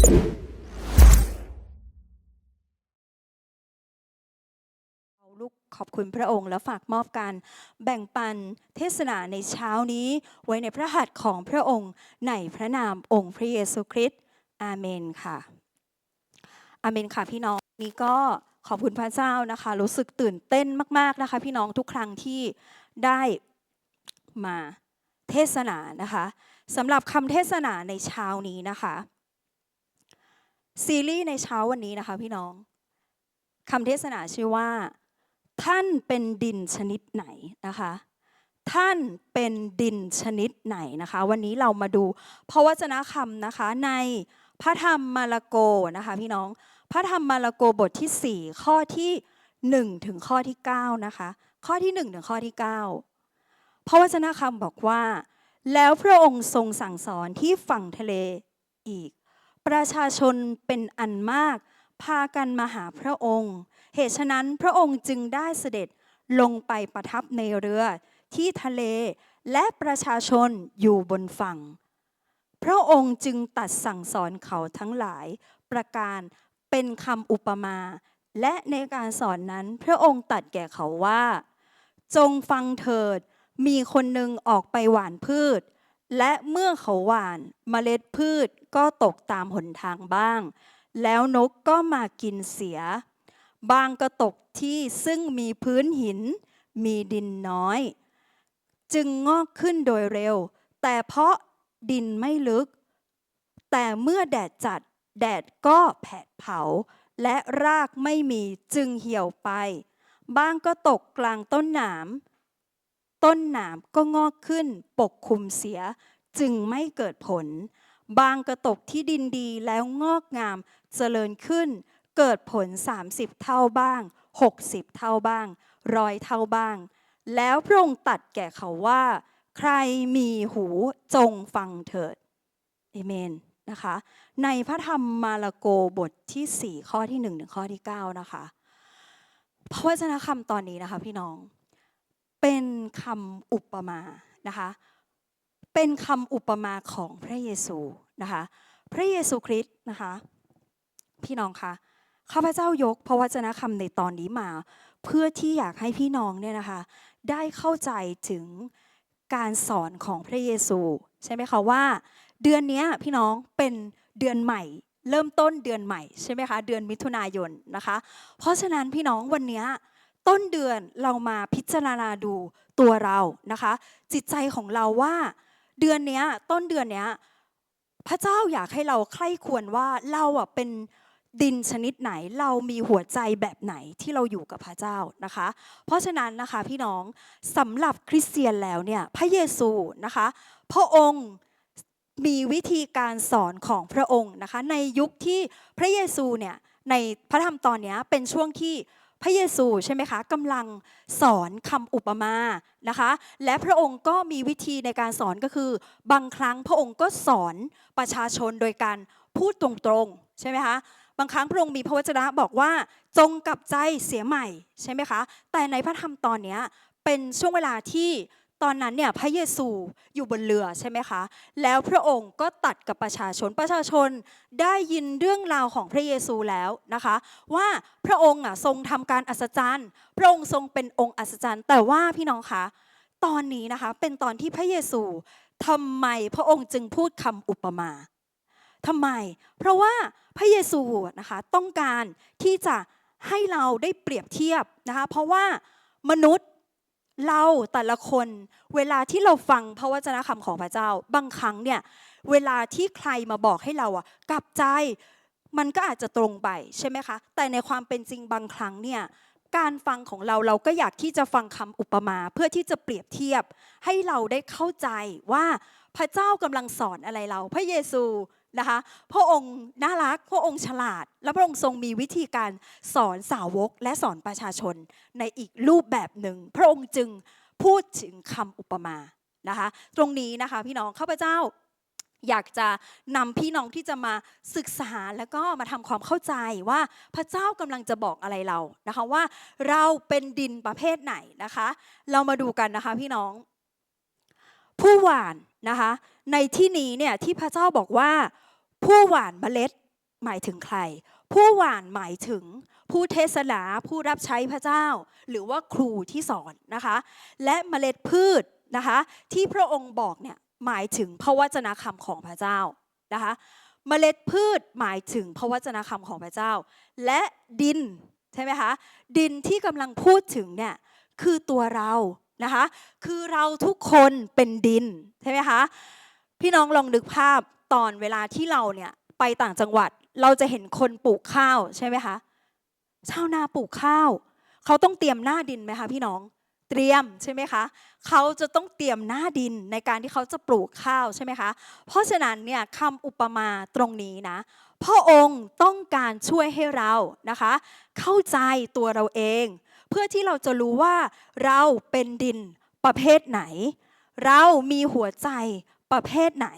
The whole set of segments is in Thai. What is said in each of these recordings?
ลูกขอบคุณพระองค์และฝากมอบการแบ่งปันเทศนาในเช้านี้ ไว้ในพระหัตถ์ของพระองค์ในพระนามองค์พระเยซูคริสต์อาเมนค่ะ อาเมนค่ะพี่น้องนี่ก็ขอบคุณพระเจ้านะคะ รู้สึกตื่นเต้นมากๆนะคะ พี่น้องทุกครั้งที่ได้มาเทศนานะคะสำหรับคำเทศนาในเช้านี้นะคะ ซีรีส์ในเช้าวันนี้นะคะพี่น้องคำเทศนาชื่อว่า ท่านเป็นดินชนิดไหนนะคะ ท่านเป็นดินชนิดไหนนะคะ วันนี้เรามาดูพระวจนะคำนะคะในพระธรรมมาระโกนะคะพี่น้องพระธรรมมาระโกบทที่ 4 ข้อที่1ถึงข้อที่9นะคะข้อที่1ถึงข้อที่ 9 พระวจนะคำบอกว่า แล้วพระองค์ทรงสั่งสอนที่ฝั่งทะเลอีก ประชาชนเป็นอันมาก พากันมาหาพระองค์ เหตุฉะนั้นพระองค์จึงได้เสด็จลงไปประทับในเรือที่ทะเลและประชาชนอยู่บนฝั่ง พระองค์จึงตัดสั่งสอนเขาทั้งหลาย ประการเป็นคำอุปมา และในการสอนนั้นพระองค์ตัดแก่เขาว่า จงฟังเถิด มีคนหนึ่งออกไปหว่านพืช และเมื่อเขาหว่านเมล็ดพืช ก็ตกตามหนทางบ้าง แล้วนกก็มากินเสีย บางก็ตกที่ซึ่งมีพื้นหิน มีดินน้อย จึงงอกขึ้นโดยเร็ว แต่เพราะดินไม่ลึก แต่เมื่อแดดจัด แดดก็แผดเผา และรากไม่มีจึงเหี่ยวไป บ้างก็ตกกลางต้นหนาม ต้นหนามก็งอกขึ้นปกคลุมเสียจึงไม่เกิดผล บางก็ตกที่ดินดีแล้วงอกงามเจริญขึ้น เกิดผล 30 เท่าบ้าง 60 เท่าบ้างร้อยเท่าบ้าง แล้วพระองค์ตัดแก่เขาว่า ใครมีหูจงฟังเถิดเอเมนนะคะในพระธรรมมาระโกบทที่ 4 ข้อที่ 1 ถึงข้อที่ 9 นะคะพระวจนะคำตอนนี้นะคะพี่น้องเป็นคำอุปมานะคะ เป็นคำอุปมาของพระเยซูนะคะพระเยซูคริสต์นะคะพี่น้องคะข้าพเจ้ายกพระวจนะคำในตอนนี้มา เพื่อที่อยากให้พี่น้องเนี่ยนะคะได้เข้าใจถึงการสอนของพระเยซู ใช่ไหมคะว่า เดือนนี้พี่น้องเป็นเดือนใหม่ เริ่มต้นเดือนใหม่ใช่ไหมคะเดือนมิถุนายนนะคะ เพราะฉะนั้นพี่น้องวันนี้ต้นเดือนเรามาพิจารณาดูตัวเรานะคะ จิตใจของเราว่า เดือนเนี้ยต้นเดือนเนี้ยพระเจ้าอยากให้เราใคร่ควรว่าเราอะเป็นดินชนิดไหนเรามีหัวใจแบบไหนที่เราอยู่กับพระเจ้านะคะ เพราะฉะนั้นนะคะพี่น้องสำหรับคริสเตียนแล้วเนี่ยพระเยซูนะคะพระองค์มีวิธีการสอนของพระองค์นะคะในยุคที่พระเยซูเนี่ยในพระธรรมตอนนี้เป็นช่วงที่ พระเยซูใช่ไหมคะกำลังสอนคำอุปมานะคะ และพระองค์ก็มีวิธีในการสอนก็คือ บางครั้งพระองค์ก็สอนประชาชนโดยการพูดตรงๆใช่ไหมคะบางครั้งพระองค์มีพระวจนะบอกว่าจงกลับใจเสียใหม่ใช่ไหมคะแต่ในพระธรรมตอนนี้เป็นช่วงเวลาที่ ตอนนั้นเนี่ยพระเยซูอยู่บนเรือใช่ไหมคะ แล้วพระองค์ก็ตัดกับประชาชน ประชาชนได้ยินเรื่องราวของพระเยซูแล้วนะคะ ว่าพระองค์อะทรงทำการอัศจรรย์ พระองค์ทรงเป็นองค์อัศจรรย์ แต่ว่าพี่น้องคะ ตอนนี้นะคะเป็นตอนที่พระเยซูทำไมพระองค์จึงพูดคำอุปมาทำไม เพราะว่าพระเยซูนะคะต้องการที่จะให้เราได้เปรียบเทียบนะคะ เพราะว่ามนุษย์ เราแต่ละคนเวลาที่เราฟังพระวจนะคำของพระเจ้า บางครั้งเนี่ยเวลาที่ใครมาบอกให้เราอะกลับใจมันก็อาจจะตรงไปใช่ไหมคะ แต่ในความเป็นจริงบางครั้งเนี่ยการฟังของเราเราก็อยากที่จะฟังคำอุปมา เพื่อที่จะเปรียบเทียบ ให้เราได้เข้าใจว่าพระเจ้ากำลังสอนอะไรเรา พระเยซู นะคะพระองค์น่ารักพระองค์ฉลาด และพระองค์ทรงมีวิธีการสอนสาวกและสอนประชาชนในอีกรูปแบบหนึ่ง พระองค์จึงพูดถึงคำอุปมานะคะ ตรงนี้นะคะพี่น้องข้าพเจ้าอยากจะนำพี่น้องที่จะมาศึกษาแล้วก็มาทำความเข้าใจว่าพระเจ้ากำลังจะบอกอะไรเรานะคะว่าเราเป็นดินประเภทไหนนะคะ เรามาดูกันนะคะพี่น้อง ผู้หวานนะคะในที่นี้เนี่ยที่พระเจ้าบอกว่า ผู้หวานเมล็ดหมายถึงใคร ผู้หว่านหมายถึงผู้เทศนาผู้รับใช้พระเจ้า หรือว่าครูที่สอนนะคะและเมล็ดพืชนะคะที่พระองค์บอกเนี่ยหมายถึงพระวจนะคำของพระเจ้านะคะเมล็ดพืชหมายถึงพระวจนะคำของพระเจ้า และดินใช่ไหมคะดินที่กำลังพูดถึงเนี่ยคือตัวเรา นะคะ คือเราทุกคนเป็นดินใช่ไหมคะ พี่น้องลองนึกภาพตอนเวลาที่เราเนี่ยไปต่างจังหวัดเราจะเห็นคนปลูกข้าวใช่ไหมคะ ชาวนาปลูกข้าว เขาต้องเตรียมหน้าดินไหมคะพี่น้องเตรียมใช่ไหมคะ เขาจะต้องเตรียมหน้าดินในการที่เขาจะปลูกข้าวใช่ไหมคะ เพราะฉะนั้นเนี่ยคำอุปมาตรงนี้นะ พระองค์ต้องการช่วยให้เรานะคะ เข้าใจตัวเราเอง เพื่อที่เราจะรู้ว่าเราเป็นดินประเภทไหน เรามีหัวใจประเภทไหน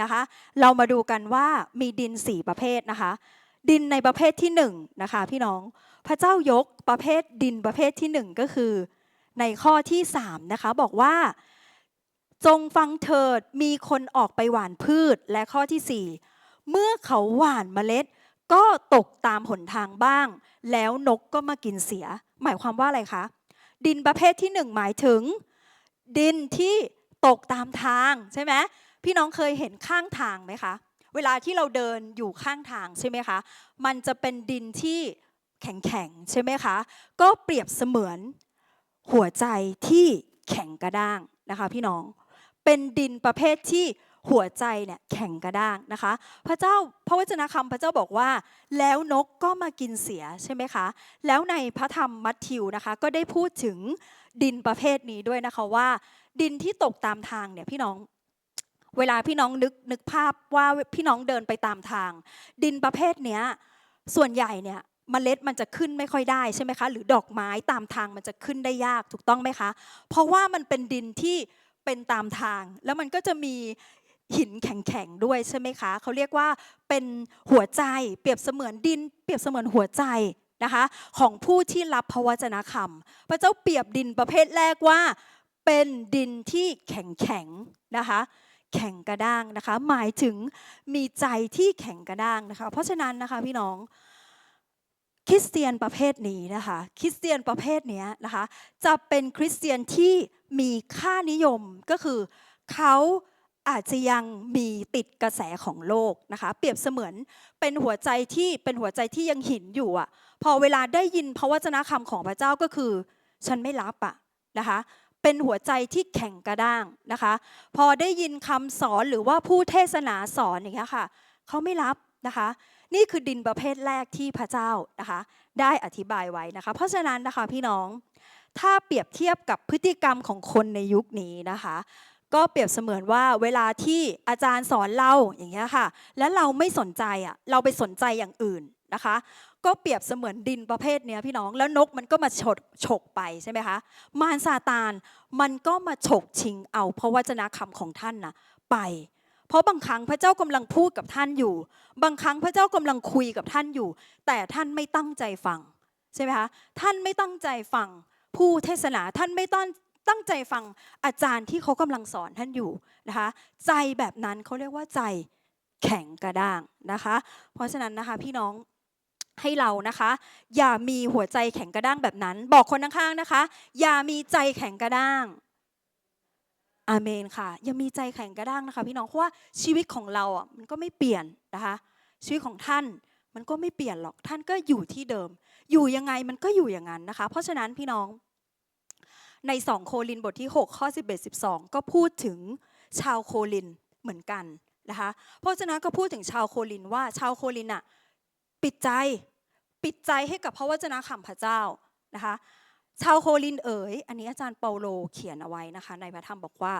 นะคะ เรามาดูกันว่ามีดินสี่ประเภทนะคะ ดินในประเภทที่หนึ่งนะคะพี่น้องพระเจ้ายกประเภทดินประเภทที่หนึ่งก็คือ ในข้อที่สามนะคะบอกว่า จงฟังเถิดมีคนออกไปหว่านพืชและข้อที่สี่เมื่อเขาหว่านเมล็ด ก็ตกตามหนทางบ้าง แล้วนกก็มากินเสีย หมายความว่าอะไรคะ ดินประเภทที่หนึ่งหมายถึง ดินที่ตกตามทางใช่ไหมพี่น้องเคยเห็นข้างทางไหมคะ เวลาที่เราเดินอยู่ข้างทางใช่ไหมคะ มันจะเป็นดินที่แข็งๆใช่ไหมคะ ก็เปรียบเสมือนหัวใจที่แข็งกระด้างนะคะ พี่น้อง เป็นดินประเภทที่ หัวใจเนี่ยแข็งกระด้างนะคะ พระเจ้าพระวจนะคำพระเจ้าบอกว่า แล้วนกก็มากินเสียใช่ไหมคะ แล้วในพระธรรมมัทธิวนะคะ ก็ได้พูดถึงดินประเภทนี้ด้วยนะคะว่า ดินที่ตกตามทางเนี่ยพี่น้องเวลาพี่น้องนึกนึกภาพว่าพี่น้องเดินไปตามทาง ดินประเภทเนี้ยส่วนใหญ่เนี่ยเมล็ดมันจะขึ้นไม่ค่อยได้ใช่ไหมคะ หรือดอกไม้ตามทางมันจะขึ้นได้ยากถูกต้องไหมคะ เพราะว่ามันเป็นดินที่เป็นตามทาง แล้วมันก็จะมี หินแข็งๆด้วยใช่ไหมคะ เขาเรียกว่าเป็นหัวใจเปรียบเสมือนดิน เปรียบเสมือนหัวใจนะคะของผู้ที่รับพระวจนะคำพระเจ้าเปรียบดินประเภทแรกว่า เป็นดินที่แข็งๆนะคะแข็งกระด้างนะคะ หมายถึงมีใจที่แข็งกระด้างนะคะ เพราะฉะนั้นนะคะพี่น้องคริสเตียนประเภทนี้นะคะ คริสเตียนประเภทนี้นะคะ จะเป็นคริสเตียนที่มีค่านิยมก็คือเขา อาจจะยังมีติดกระแสของโลกนะคะ เปรียบเสมือนเป็นหัวใจที่เป็นหัวใจที่ยังหินอยู่อะ พอเวลาได้ยินพระวจนะคำของพระเจ้าก็คือ ฉันไม่รับอะนะคะ เป็นหัวใจที่แข็งกระด้างนะคะ พอได้ยินคำสอนหรือว่าผู้เทศนาสอนอย่างเงี้ยค่ะเขาไม่รับนะคะ นี่คือดินประเภทแรกที่พระเจ้านะคะ ได้อธิบายไว้นะคะ เพราะฉะนั้นนะคะพี่น้องถ้าเปรียบเทียบกับพฤติกรรมของคนในยุคนี้นะคะ ก็เปรียบเสมือนว่าเวลาที่อาจารย์สอนเราอย่างเงี้ยค่ะ แล้วเราไม่สนใจอะเราไปสนใจอย่างอื่นนะคะ ก็เปรียบเสมือนดินประเภทเนี้ยพี่น้องแล้วนกมันก็มาฉดฉกไปใช่ไหมคะมารซาตานมันก็มาฉกชิงเอาพระวจนะคำของท่านนะไป เพราะบางครั้งพระเจ้ากำลังพูดกับท่านอยู่ บางครั้งพระเจ้ากำลังคุยกับท่านอยู่ แต่ท่านไม่ตั้งใจฟังใช่ไหมคะท่านไม่ตั้งใจฟังผู้เทศนาท่านไม่ตั้ง ตั้งใจฟังอาจารย์ที่เขากำลังสอนท่านอยู่นะคะใจแบบนั้นเขาเรียกว่าใจแข็งกระด้างนะคะ เพราะฉะนั้นนะคะพี่น้องให้เรานะคะ อย่ามีหัวใจแข็งกระด้างแบบนั้น บอกคนข้างๆนะคะ อย่ามีใจแข็งกระด้างอาเมนค่ะ อย่ามีใจแข็งกระด้างนะคะ พี่น้องเพราะว่าชีวิตของเราอะมันก็ไม่เปลี่ยนนะคะชีวิตของท่านมันก็ไม่เปลี่ยนหรอกท่านก็อยู่ที่เดิม อยู่ยังไงมันก็อยู่อย่างนั้นนะคะ เพราะฉะนั้นพี่น้อง ใน 2 โคลินบทที่ 6 ข้อ 11 12 ก็พูดถึงชาวโคลินเหมือนกันนะคะเพราะฉะนั้นก็พูดถึงชาวโคลินว่าชาวโคลินอะปิดใจปิดใจให้กับพระวจนะคำพระเจ้านะคะชาวโคลินเอ๋ย อันนี้อาจารย์เปาโลเขียนเอาไว้นะคะ ในพระธรรมบอกว่า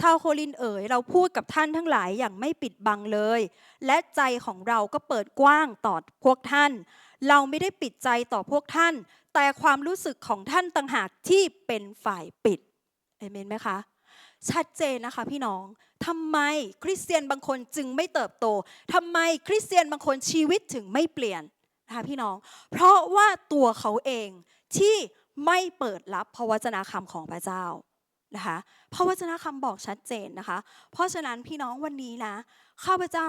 ชาวโคลินเอ๋ย เราพูดกับท่านทั้งหลายอย่างไม่ปิดบังเลย และใจของเราก็เปิดกว้างต่อพวกท่าน เราไม่ได้ปิดใจต่อพวกท่าน แต่ความรู้สึกของท่านต่างหากที่เป็นฝ่ายปิดเอเมนไหมคะ ชัดเจนนะคะพี่น้องทำไมคริสเตียนบางคนจึงไม่เติบโตทำไมคริสเตียนบางคนชีวิตถึงไม่เปลี่ยนนะคะพี่น้อง เพราะว่าตัวเขาเองที่ไม่เปิดรับพระวจนะคำของพระเจ้านะคะพระวจนะคำบอกชัดเจนนะคะ เพราะฉะนั้นพี่น้องวันนี้นะข้าพเจ้า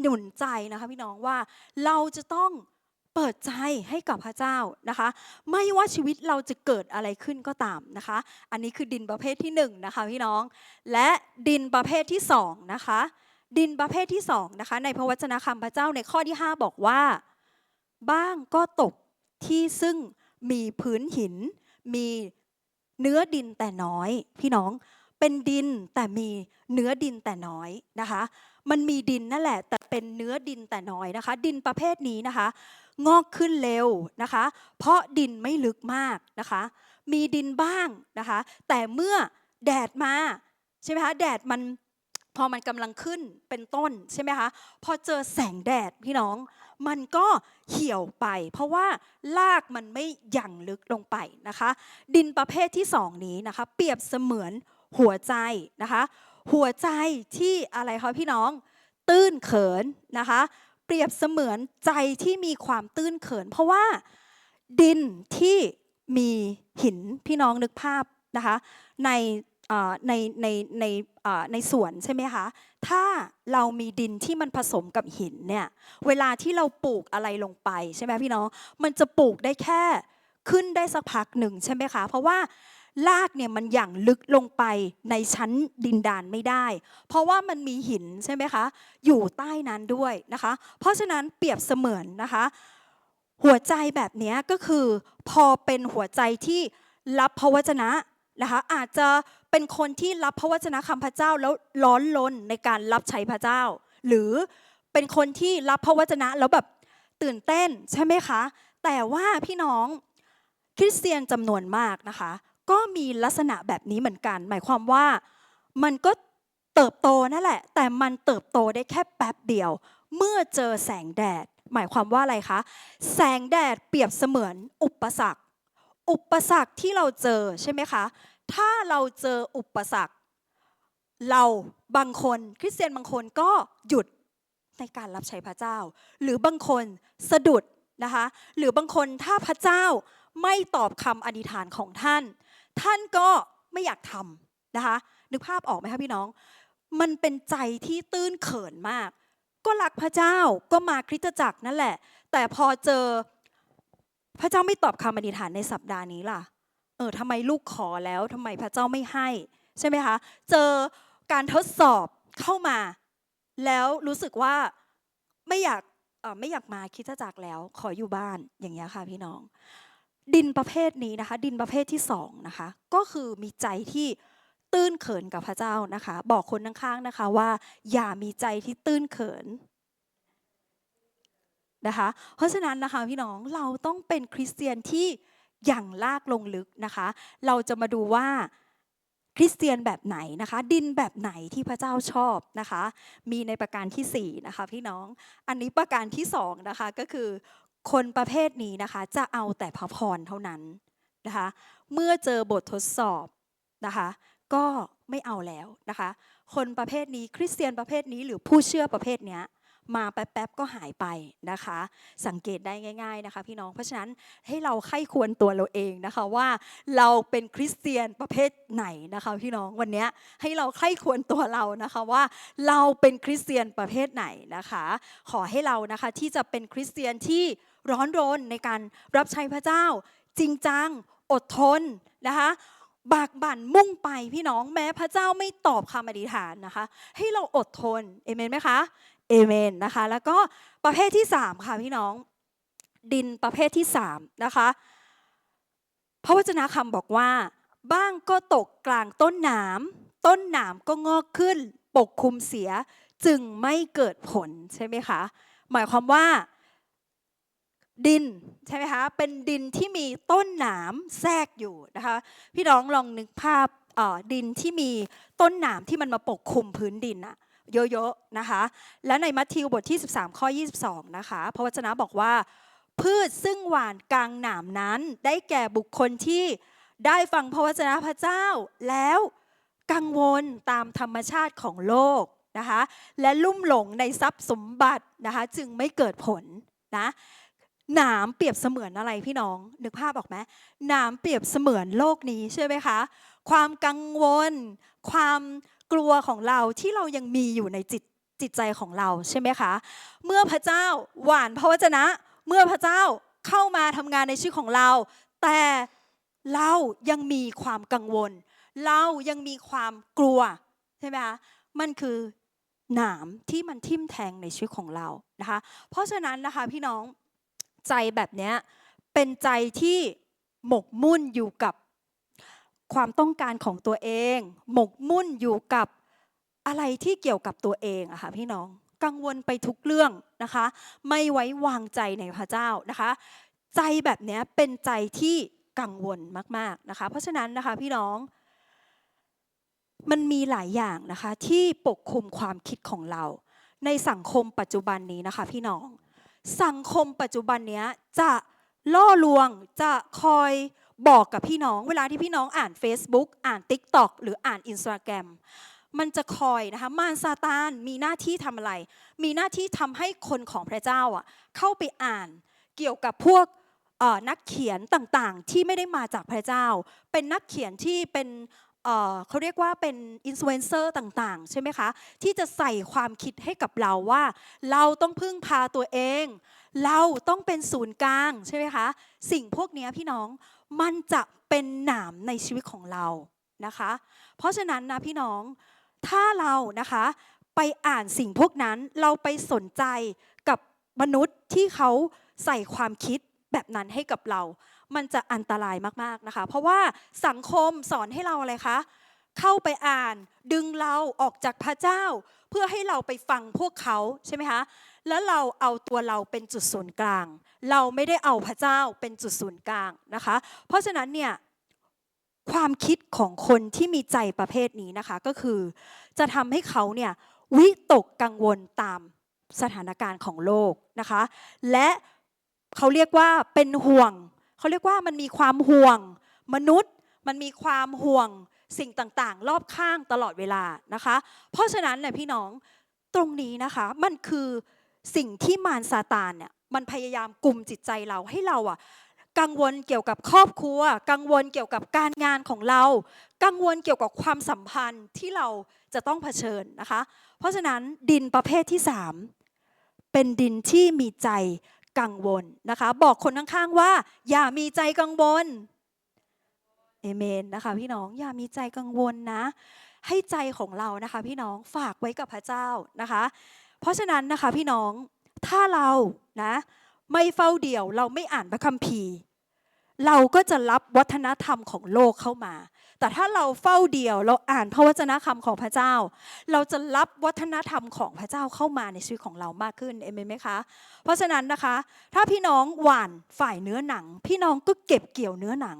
หนุนใจนะคะพี่น้องว่าเราจะต้อง เปิดใจให้กับพระเจ้านะคะ ไม่ว่าชีวิตเราจะเกิดอะไรขึ้นก็ตามนะคะ อันนี้คือดินประเภทที่หนึ่งนะคะพี่น้อง และดินประเภทที่สองนะคะ ดินประเภทที่สองนะคะในพระวจนะคำพระเจ้าในข้อที่ 5 บอกว่า บ้างก็ตกที่ซึ่งมีพื้นหิน มีเนื้อดินแต่น้อย พี่น้องเป็นดินแต่มีเนื้อดินแต่น้อยนะคะ มันมีดินนั่นแหละ แต่เป็นเนื้อดินแต่น้อยนะคะ ดินประเภทนี้นะคะ งอกขึ้นเร็วนะคะ เพราะดินไม่ลึกมากนะคะ มีดินบ้างนะคะ แต่เมื่อแดดมาใช่ไหมคะแดดมันพอมันกำลังขึ้นเป็นต้นใช่ไหมคะพอเจอแสงแดดพี่น้อง มันก็เหี่ยวไป เพราะว่ารากมันไม่ยั่งลึกลงไปนะคะ ดินประเภทที่สองนี้นะคะ เปรียบเสมือนหัวใจนะคะ หัวใจที่อะไรคะพี่น้อง ตื้นเขินนะคะ เปรียบเสมือนใจที่มีความตื้นเขิน เพราะว่าดินที่มีหินพี่น้องนึกภาพนะคะ ในในในในในสวนใช่ไหมคะถ้าเรามีดินที่มันผสมกับหินเนี่ยเวลาที่เราปลูกอะไรลงไปใช่ไหมพี่น้องมันจะปลูกได้แค่ขึ้นได้สักพักหนึ่งใช่ไหมคะเพราะว่า รากเนี่ยมันหยั่งลึกลงไปในชั้นดินดานไม่ได้ เพราะว่ามันมีหินใช่ไหมคะ อยู่ใต้นั้นด้วยนะคะ เพราะฉะนั้นเปรียบเสมือนนะคะ หัวใจแบบนี้ก็คือพอเป็นหัวใจที่รับพระวจนะนะคะอาจจะเป็นคนที่รับพระวจนะคำพระเจ้าแล้วร้อนลนในการรับใช้พระเจ้า หรือเป็นคนที่รับพระวจนะแล้วแบบตื่นเต้นใช่ไหมคะ แต่ว่าพี่น้องคริสเตียนจำนวนมากนะคะ ก็มีลักษณะแบบนี้เหมือนกัน หมายความว่ามันก็เติบโตนั่นแหละ แต่มันเติบโตได้แค่แป๊บเดียว เมื่อเจอแสงแดด หมายความว่าอะไรคะ แสงแดดเปรียบเสมือนอุปสรรค อุปสรรคที่เราเจอใช่ไหมคะ ถ้าเราเจออุปสรรค เราบางคนคริสเตียนบางคนก็หยุดในการรับใช้พระเจ้า หรือบางคนสะดุดนะคะ หรือบางคนถ้าพระเจ้าไม่ตอบคำอธิษฐานของท่าน ท่านก็ไม่อยากทำนะคะ นึกภาพออกไหมคะพี่น้อง มันเป็นใจที่ตื้นเขินมาก ก็รักพระเจ้าก็มาคริสตจักรนั่นแหละ แต่พอเจอพระเจ้าไม่ตอบคำอธิษฐานในสัปดาห์นี้ล่ะ เออทำไมลูกขอแล้วทำไมพระเจ้าไม่ให้ใช่ไหมคะ เจอการทดสอบเข้ามา แล้วรู้สึกว่าไม่อยากไม่อยากมาคริดจักรแล้ว ขออยู่บ้านอย่างเงี้ค่ะพี่น้อง ดินประเภทนี้นะคะ ดินประเภทที่สองนะคะ ก็คือมีใจที่ตื้นเขินกับพระเจ้านะคะ บอกคนข้างๆนะคะว่า อย่ามีใจที่ตื้นเขินนะคะ เพราะฉะนั้นนะคะพี่น้องเราต้องเป็นคริสเตียนที่อย่างลากลงลึกนะคะ เราจะมาดูว่าคริสเตียนแบบไหนนะคะ ดินแบบไหนที่พระเจ้าชอบนะคะ มีในประการที่สี่นะคะพี่น้องอันนี้ประการที่สองนะคะก็คือ คนประเภทนี้นะคะ จะเอาแต่พระพรเท่านั้นนะคะ เมื่อเจอบททดสอบนะคะ ก็ไม่เอาแล้วนะคะ คนประเภทนี้คริสเตียนประเภทนี้หรือผู้เชื่อประเภทเนี้ยมาแป๊บๆก็หายไปนะคะ สังเกตได้ง่าย ๆนะคะ พี่น้องเพราะฉะนั้นให้เราไข้ควรตัวเราเองนะคะว่าเราเป็นคริสเตียนประเภทไหนนะคะพี่น้องวันนี้ให้เราไข้ควรตัวเรานะคะว่าเราเป็นคริสเตียนประเภทไหนนะคะ ขอให้เรานะคะที่จะเป็นคริสเตียนที่ ร้อนรนในการรับใช้พระเจ้า จริงจัง อดทนนะคะบากบั่นมุ่งไปพี่น้องแม้พระเจ้าไม่ตอบคำอธิษฐานนะคะ ให้เราอดทนเอเมนไหมคะเอเมนนะคะ แล้วก็ประเภทที่ 3 ค่ะพี่น้อง ดินประเภทที่ 3 นะคะ พระวจนะคำบอกว่า บ้างก็ตกกลางต้นหนาม ต้นหนามก็งอกขึ้น ปกคลุมเสียจึงไม่เกิดผลใช่ไหมคะ หมายความว่า ดินใช่ไหมคะเป็นดินที่มีต้นหนามแทรกอยู่นะคะพี่น้องลองนึกภาพดินที่มีต้นหนามที่มันมาปกคลุมพื้นดินอะเยอะๆนะคะ และในมัทธิวบทที่ 13 ข้อ 22 นะคะ พระวจนะบอกว่า พืชซึ่งหวานกลางหนามนั้นได้แก่บุคคลที่ได้ฟังพระวจนะพระเจ้า แล้วกังวลตามธรรมชาติของโลกนะคะ และลุ่มหลงในทรัพย์สมบัตินะคะ จึงไม่เกิดผลนะ หนามเปรียบเสมือนอะไรพี่น้อง นึกภาพออกไหมหนามเปรียบเสมือนโลกนี้ใช่ไหมคะ ความกังวล ความกลัวของเราที่เรายังมีอยู่ในจิตจิตใจของเราใช่ไหมคะ เมื่อพระเจ้าหวานพระวจนะ เมื่อพระเจ้าเข้ามาทำงานในชีวิตของเรา แต่เรายังมีความกังวล เรายังมีความกลัวใช่ไหมคะมันคือหนามที่มันทิ่มแทงในชีวิตของเรานะคะ เพราะฉะนั้นนะคะพี่น้อง ใจแบบนี้เป็นใจที่หมกมุ่นอยู่กับความต้องการของตัวเอง หมกมุ่นอยู่กับอะไรที่เกี่ยวกับตัวเองอะค่ะพี่น้องกังวลไปทุกเรื่องนะคะ ไม่ไว้วางใจในพระเจ้านะคะ ใจแบบนี้เป็นใจที่กังวลมากๆนะคะ เพราะฉะนั้นนะคะพี่น้อง มันมีหลายอย่างนะคะที่ปกคลุมความคิดของเรา ในสังคมปัจจุบันนี้นะคะพี่น้อง สังคมปัจจุบันเนี้ยจะล่อลวงจะคอยบอกกับพี่น้อง เวลาที่พี่น้องอ่าน Facebook อ่าน TikTok หรืออ่าน Instagram มันจะคอยนะคะมารซาตานมีหน้าที่ทำอะไร มีหน้าที่ทำให้คนของพระเจ้าอะเข้าไปอ่านเกี่ยวกับพวกนักเขียนต่างๆ ที่ไม่ได้มาจากพระเจ้า เป็นนักเขียนที่เป็น เขาเรียกว่าเป็นอินฟลูเอนเซอร์ต่างๆ ใช่ไหมคะ ที่จะใส่ความคิดให้กับเราว่า เราต้องพึ่งพาตัวเอง เราต้องเป็นศูนย์กลางใช่ไหมคะ สิ่งพวกนี้พี่น้องมันจะเป็นหนามในชีวิตของเรานะคะ เพราะฉะนั้นนะพี่น้องถ้าเรานะคะไปอ่านสิ่งพวกนั้นเราไปสนใจกับมนุษย์ที่เขาใส่ความคิดแบบนั้นให้กับเรา มันจะอันตรายมากๆนะคะ เพราะว่าสังคมสอนให้เราอะไรคะเข้าไปอ่านดึงเราออกจากพระเจ้า เพื่อให้เราไปฟังพวกเขาใช่ไหมคะแล้วเราเอาตัวเราเป็นจุดศูนย์กลาง เราไม่ได้เอาพระเจ้าเป็นจุดศูนย์กลางนะคะ เพราะฉะนั้นเนี่ยความคิดของคนที่มีใจประเภทนี้นะคะก็คือ จะทำให้เขาเนี่ยวิตกกังวลตามสถานการณ์ของโลกนะคะ และเขาเรียกว่าเป็นห่วง เขาเรียกว่ามันมีความห่วง มนุษย์ มันมีความห่วงสิ่งต่างๆ รอบข้างตลอดเวลานะคะ เพราะฉะนั้นเนี่ยพี่น้องตรงนี้นะคะมันคือสิ่งที่มารซาตานเนี่ยมันพยายามกลุ่มจิตใจเราให้เราอะกังวลเกี่ยวกับครอบครัว กังวลเกี่ยวกับการงานของเรา กังวลเกี่ยวกับความสัมพันธ์ที่เราจะต้องเผชิญนะคะ เพราะฉะนั้นดินประเภทที่สามเป็นดินที่มีใจ กังวลนะคะ บอกคนข้างๆว่า อย่ามีใจกังวลเอเมนนะคะพี่น้องอย่ามีใจกังวลนะ ให้ใจของเรานะคะ พี่น้องฝากไว้กับพระเจ้านะคะ เพราะฉะนั้นนะคะพี่น้องถ้าเรานะไม่เฝ้าเดี่ยวเราไม่อ่านพระคัมภีร์ เราก็จะรับวัฒนธรรมของโลกเข้ามา แต่ถ้าเราเฝ้าเดียวเราอ่านพระวจนะคำของพระเจ้า เราจะรับวัฒนธรรมของพระเจ้าเข้ามาในชีวิตของเรามากขึ้นเอเมนไหมคะ เพราะฉะนั้นนะคะ ถ้าพี่น้องหวานฝ่ายเนื้อหนัง พี่น้องก็เก็บเกี่ยวเนื้อหนัง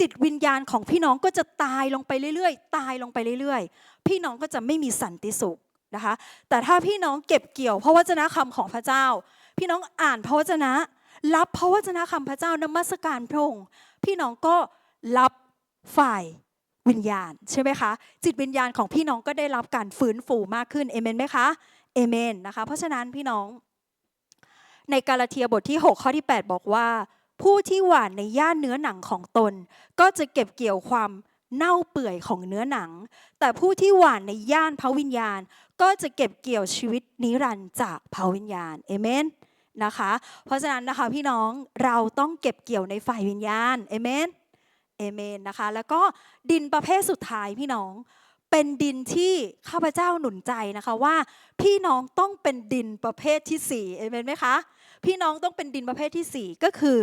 จิตวิญญาณของพี่น้องก็จะตายลงไปเรื่อยๆ ตายลงไปเรื่อยๆ พี่น้องก็จะไม่มีสันติสุขนะคะ แต่ถ้าพี่น้องเก็บเกี่ยวพระวจนะคำของพระเจ้า พี่น้องอ่านพระวจนะ รับพระวจนะคำพระเจ้านมัสการพระองค์พี่น้องก็รับฝ่ายวิญญาณใช่ไหมคะ จิตวิญญาณของพี่น้องก็ได้รับการฟื้นฟูมากขึ้นเอเมนไหมคะเอเมนนะคะเพราะฉะนั้นพี่น้อง ในกาลาเทียบทที่ 6 ข้อที่ 8 บอกว่า ผู้ที่หว่านในย่านเนื้อหนังของตน ก็จะเก็บเกี่ยวความเน่าเปื่อยของเนื้อหนัง แต่ผู้ที่หว่านในย่านพระวิญญาณ ก็จะเก็บเกี่ยวชีวิตนิรันดร์จากพระวิญญาณเอเมน นะคะ เพราะฉะนั้นนะคะพี่น้องเราต้องเก็บเกี่ยวในฝ่ายวิญญาณเอเมนเอเมนนะคะ แล้วก็ดินประเภทสุดท้ายพี่น้องเป็นดินที่ข้าพเจ้าหนุนใจนะคะว่า พี่น้องต้องเป็นดินประเภทที่สี่เอเมนไหมคะพี่น้องต้องเป็นดินประเภทที่สี่ก็คือ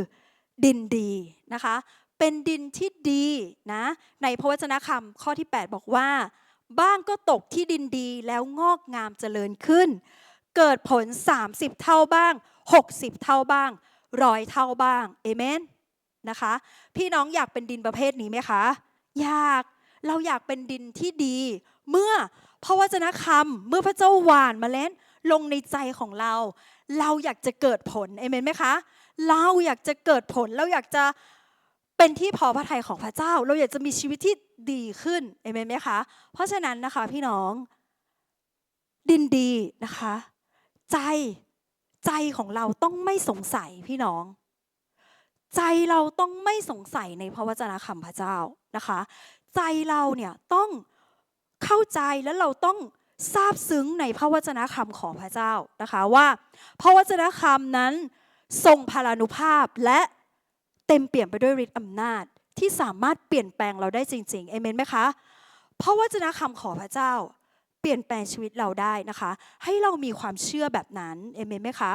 ดินดีนะคะ เป็นดินที่ดีนะในพระวจนะคำข้อที่ 8 บอกว่า บ้างก็ตกที่ดินดีแล้วงอกงามเจริญขึ้น เกิดผล 30 เท่าบ้าง 60 เท่าบ้างร้อยเท่าบ้างเอเมนนะคะ พี่น้องอยากเป็นดินประเภทนี้ไหมคะ อยากเราอยากเป็นดินที่ดี เมื่อพระวจนะคำเมื่อพระเจ้าหวานมาเล็ดลงในใจของเรา เราอยากจะเกิดผลเอเมนไหมคะ เราอยากจะเกิดผลเราอยากจะเป็นที่พอพระทัยของพระเจ้า เราอยากจะมีชีวิตที่ดีขึ้นเอเมนไหมคะ เพราะฉะนั้นนะคะพี่น้องดินดีนะคะ ใจใจของเราต้องไม่สงสัยพี่น้อง ใจเราต้องไม่สงสัยในพระวจนะคำพระเจ้านะคะ ใจเราเนี่ยต้องเข้าใจแล้วเราต้องซาบซึ้งในพระวจนะคำของพระเจ้านะคะว่า พระวจนะคำนั้นทรงพลานุภาพและเต็มเปี่ยมไปด้วยฤทธิ์อำนาจที่สามารถเปลี่ยนแปลงเราได้จริงๆเอเมนไหมคะพระวจนะคำของพระเจ้า เปลี่ยนแปลงชีวิตเราได้นะคะ ให้เรามีความเชื่อแบบนั้นเอเมนไหมคะ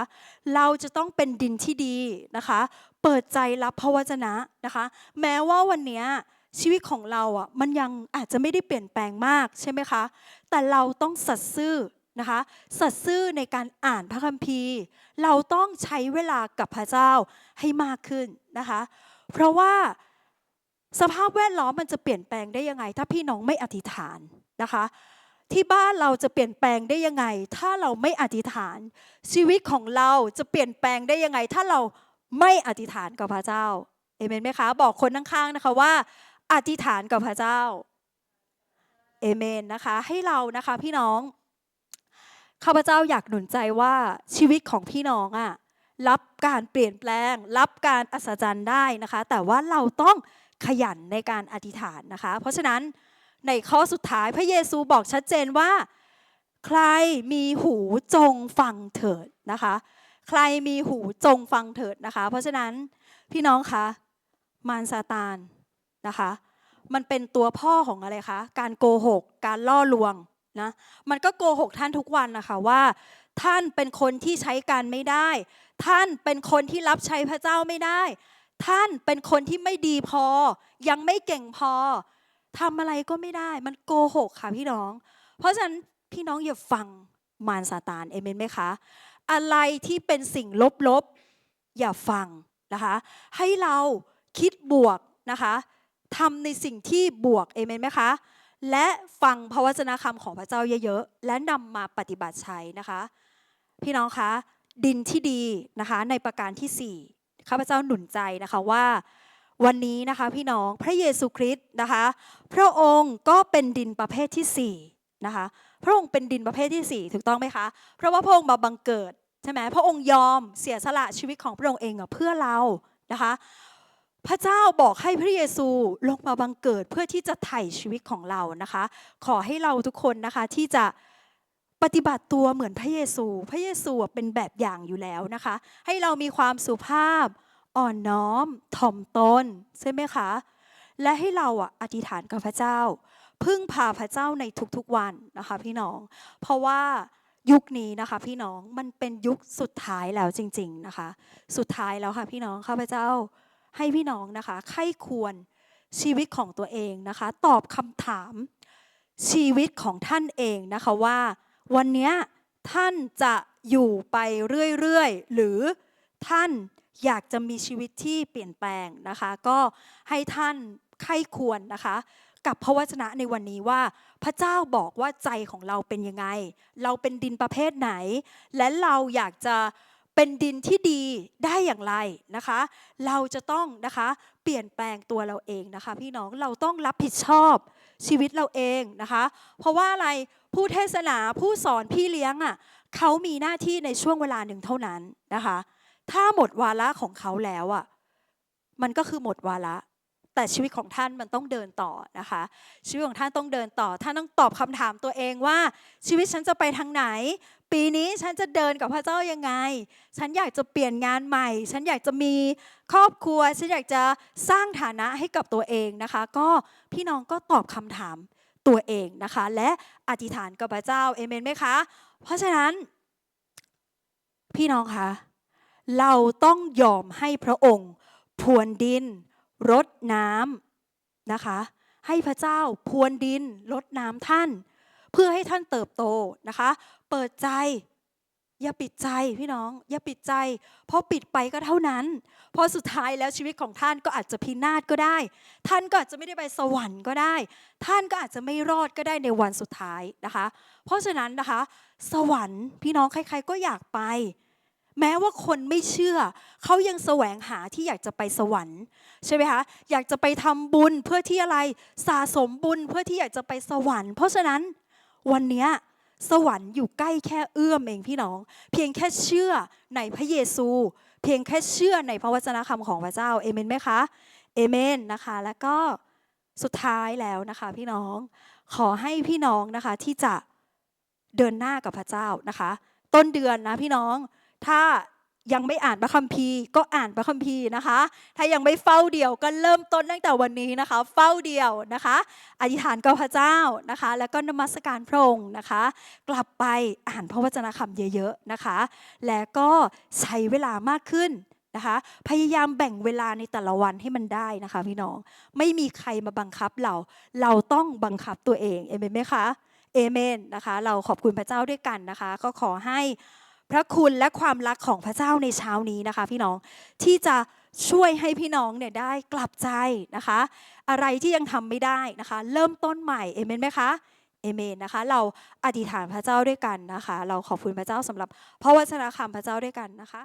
เราจะต้องเป็นดินที่ดีนะคะ เปิดใจรับพระวจนะนะคะ แม้ว่าวันนี้ชีวิตของเราอะมันยังอาจจะไม่ได้เปลี่ยนแปลงมากใช่ไหมคะ แต่เราต้องสัตย์ซื่อนะคะสัตย์ซื่อในการอ่านพระคัมภีร์ เราต้องใช้เวลากับพระเจ้าให้มากขึ้นนะคะ เพราะว่าสภาพแวดล้อมมันจะเปลี่ยนแปลงได้ยังไง ถ้าพี่น้องไม่อธิษฐานนะคะ ที่บ้านเราจะเปลี่ยนแปลงได้ยังไง ถ้าเราไม่อธิษฐาน ชีวิตของเราจะเปลี่ยนแปลงได้ยังไง ถ้าเราไม่อธิษฐานกับพระเจ้าเอเมนไหมคะ บอกคนข้างๆนะคะว่า อธิษฐานกับพระเจ้าเอเมนนะคะ ให้เรานะคะพี่น้องข้าพเจ้าอยากหนุนใจว่าชีวิตของพี่น้องอะรับการเปลี่ยนแปลง รับการอัศจรรย์ได้นะคะ แต่ว่าเราต้องขยันในการอธิษฐานนะคะ เพราะฉะนั้น ในข้อสุดท้ายพระเยซูบอกชัดเจนว่า ใครมีหูจงฟังเถิดนะคะ ใครมีหูจงฟังเถิดนะคะ เพราะฉะนั้นพี่น้องคะมารซาตานนะคะ มันเป็นตัวพ่อของอะไรคะการโกหก การล่อลวงนะมันก็โกหกท่านทุกวันนะคะว่า ท่านเป็นคนที่ใช้การไม่ได้ ท่านเป็นคนที่รับใช้พระเจ้าไม่ได้ ท่านเป็นคนที่ไม่ดีพอ ยังไม่เก่งพอ ทำอะไรก็ไม่ได้มันโกหกค่ะพี่น้อง เพราะฉะนั้นพี่น้องอย่าฟังมารซาตานเอเมนไหมคะ อะไรที่เป็นสิ่งลบๆ อย่าฟังนะคะ ให้เราคิดบวกนะคะทำในสิ่งที่บวกเอเมนไหมคะ และฟังพระวจนะคำของพระเจ้าเยอะๆ และนำมาปฏิบัติใช้นะคะ พี่น้องคะดินที่ดีนะคะในประการที่4ข้าพเจ้าหนุนใจนะคะว่า วันนี้นะคะพี่น้องพระเยซูคริสต์นะคะพระองค์ก็เป็นดินประเภทที่4นะคะพระองค์เป็นดินประเภทที่ 4 ถูกต้องไหมคะ เพราะว่าพระองค์มาบังเกิดใช่ไหมพระองค์ยอมเสียสละชีวิตของพระองค์เองเพื่อเรานะคะพระเจ้าบอกให้พระเยซูลงมาบังเกิดเพื่อที่จะไถ่ชีวิตของเรานะคะ ขอให้เราทุกคนนะคะที่จะปฏิบัติตัวเหมือนพระเยซู พระเยซูเป็นแบบอย่างอยู่แล้วนะคะ ให้เรามีความสุภาพ อ่อนน้อมถ่อมตนใช่ไหมคะ และให้เราอะอธิษฐานกับพระเจ้า พึ่งพาพระเจ้าในทุกๆวันนะคะพี่น้อง เพราะว่ายุคนี้นะคะพี่น้องมันเป็นยุคสุดท้ายแล้วจริง ๆนะคะ สุดท้ายแล้วค่ะพี่น้องข้าพเจ้าให้พี่น้องนะคะไข้ควรชีวิตของตัวเองนะคะ ตอบคำถามชีวิตของท่านเองนะคะว่า วันนี้ท่านจะอยู่ไปเรื่อยๆ หรือท่าน อยากจะมีชีวิตที่เปลี่ยนแปลงนะคะ ก็ให้ท่านไข้ควรนะคะ กับพระวจนะในวันนี้ว่า พระเจ้าบอกว่าใจของเราเป็นยังไง เราเป็นดินประเภทไหน และเราอยากจะเป็นดินที่ดีได้อย่างไรนะคะ เราจะต้องนะคะเปลี่ยนแปลงตัวเราเองนะคะ พี่น้องเราต้องรับผิดชอบชีวิตเราเองนะคะ เพราะว่าอะไรผู้เทศนาผู้สอนพี่เลี้ยงอะเขามีหน้าที่ในช่วงเวลาหนึ่งเท่านั้นนะคะ ถ้าหมดวาระของเขาแล้วอะมันก็คือหมดวาระ แต่ชีวิตของท่านมันต้องเดินต่อนะคะ ชีวิตของท่านต้องเดินต่อ ท่านต้องตอบคำถามตัวเองว่า ชีวิตฉันจะไปทางไหน ปีนี้ฉันจะเดินกับพระเจ้ายังไง ฉันอยากจะเปลี่ยนงานใหม่ ฉันอยากจะมีครอบครัว ฉันอยากจะสร้างฐานะให้กับตัวเองนะคะ ก็พี่น้องก็ตอบคำถามตัวเองนะคะ และอธิษฐานกับพระเจ้าเอเมนไหมคะ เพราะฉะนั้น พี่น้องคะ เราต้องยอมให้พระองค์พรวนดินรดน้ำนะคะ ให้พระเจ้าพรวนดินรดน้ำท่าน เพื่อให้ท่านเติบโตนะคะ เปิดใจ อย่าปิดใจพี่น้อง อย่าปิดใจ เพราะปิดไปก็เท่านั้น เพราะสุดท้ายแล้วชีวิตของท่านก็อาจจะพินาศก็ได้ ท่านก็อาจจะไม่ได้ไปสวรรค์ก็ได้ ท่านก็อาจจะไม่รอดก็ได้ในวันสุดท้ายนะคะ เพราะฉะนั้นนะคะ สวรรค์พี่น้องใคร ๆ ก็อยากไป แม้ว่าคนไม่เชื่อ เขายังแสวงหาที่อยากจะไปสวรรค์ใช่ไหมคะอยากจะไปทำบุญเพื่อที่อะไรสะสมบุญเพื่อที่อยากจะไปสวรรค์ เพราะฉะนั้นวันนี้สวรรค์อยู่ใกล้แค่เอื้อมเองพี่น้อง เพียงแค่เชื่อในพระเยซู เพียงแค่เชื่อในพระวจนะคำของพระเจ้าเอเมนไหมคะเอเมนนะคะ แล้วก็สุดท้ายแล้วนะคะพี่น้องขอให้พี่น้องนะคะที่จะเดินหน้ากับพระเจ้านะคะ ต้นเดือนนะพี่น้อง ถ้ายังไม่อ่านพระคัมภีร์ก็อ่านพระคัมภีร์นะคะ ถ้ายังไม่เฝ้าเดี่ยวก็เริ่มต้นตั้งแต่วันนี้นะคะ เฝ้าเดี่ยวนะคะ อธิษฐานกับพระเจ้านะคะ แล้วก็นมัสการพระองค์นะคะ กลับไปอ่านพระวจนะคำเยอะๆนะคะ และก็ใช้เวลามากขึ้นนะคะ พยายามแบ่งเวลาในแต่ละวันให้มันได้นะคะพี่น้อง ไม่มีใครมาบังคับเรา เราต้องบังคับตัวเองเอเมนไหมคะ เอเมนนะคะ เราขอบคุณพระเจ้าด้วยกันนะคะ ก็ขอให้ พระคุณและความรักของพระเจ้าในเช้านี้นะคะ พี่น้องที่จะช่วยให้พี่น้องเนี่ยได้กลับใจนะคะ อะไรที่ยังทำไม่ได้นะคะ เริ่มต้นใหม่เอเมนไหมคะเอเมนนะคะ เราอธิษฐานพระเจ้าด้วยกันนะคะ เราขอบคุณพระเจ้าสำหรับพระวจนะคำพระเจ้าด้วยกันนะคะ